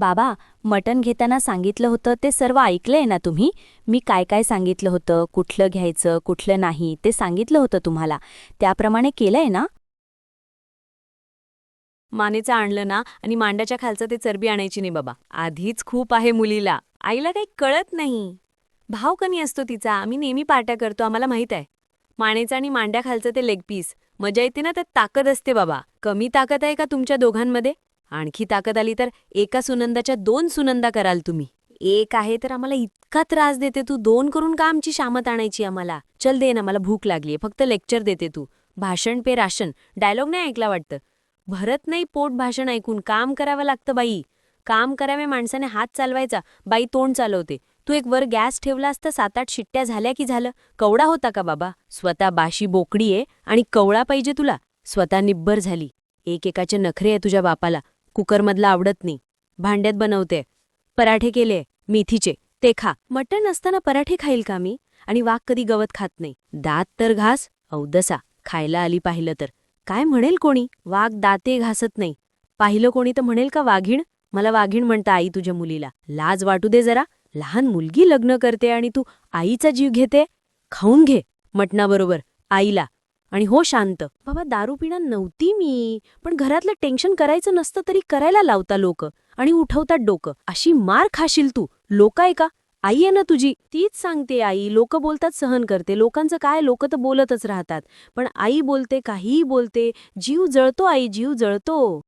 बाबा मटण घेताना सांगितलं होतं ते सर्व ऐकलंय ना तुम्ही? मी काय काय सांगितलं होतं? कुठलं घ्यायचं कुठलं नाही ते सांगितलं होतं तुम्हाला. त्याप्रमाणे केलंय ना? मानेचं आणलं ना आणि मांड्याच्या खालचं ते चरबी आणायची नाही बाबा. आधीच खूप आहे मुलीला. आईला काही कळत नाही. भाव कमी असतो तिचा. आम्ही नेहमी पार्ट्या करतो आम्हाला माहीत आहे. मानेचं आणि मांड्याखालचं ते लेग पीस मजा येते ना त्यात ताकद असते बाबा. कमी ताकद आहे का तुमच्या दोघांमध्ये? आणखी ताकद आली तर एका सुनंदाच्या दोन सुनंदा कराल तुम्ही. एक आहे तर आम्हाला इतका त्रास देते तू. दोन करून का आमची शामत आणायची आम्हाला? चल दे ना मला भूक लागलीये. फक्त लेक्चर देते तू. भाषण पे राशन. डायलॉग नाही ऐकला वाटतं? भरत नाही पोट भाषण ऐकून. काम करावं लागतं बाई. काम करावे माणसाने हात चालवायचा. बाई तोंड चालवते. तू एक वर गॅस ठेवला असता सात आठ शिट्ट्या झाल्या की झालं? कवडा होता का बाबा? स्वतः बाशी बोकडी आहे आणि कवळा पाहिजे तुला. स्वतः निब्बर झाली. एकेकाचे नखरे आहे तुझ्या बापाला. कुकरमधला आवडत नाही. भांड्यात बनवते. पराठे केले मेथीचे. ते खा. मटण असताना पराठे खाईल का मी? आणि वाघ कधी गवत खात नाही. दात तर घास औदसा. खायला आली पाहिलं तर. काय म्हणेल कोणी? वाघ दाते घासत नाही. पाहिलं कोणी तर म्हणेल का वाघीण? मला वाघीण म्हणता आई तुझ्या मुलीला. लाज वाटू दे जरा. लहान मुलगी लग्न करते आणि तू आईचा जीव घेते? खाऊन घे. मटणाबरोबर. आईला. आणि हो शांत. बाबा दारू पिणं नव्हती मी पण घरातलं टेन्शन करायचं नसतं तरी करायला लावता लोक आणि उठवतात डोकं. अशी मार खाशील तू. लोक आहे का? आई आहे ना तुझी. तीच सांगते आई. लोक बोलतात सहन करते. लोकांचं काय? लोक तर बोलतच राहतात. पण आई बोलते काहीही बोलते. जीव जळतो आई जीव जळतो.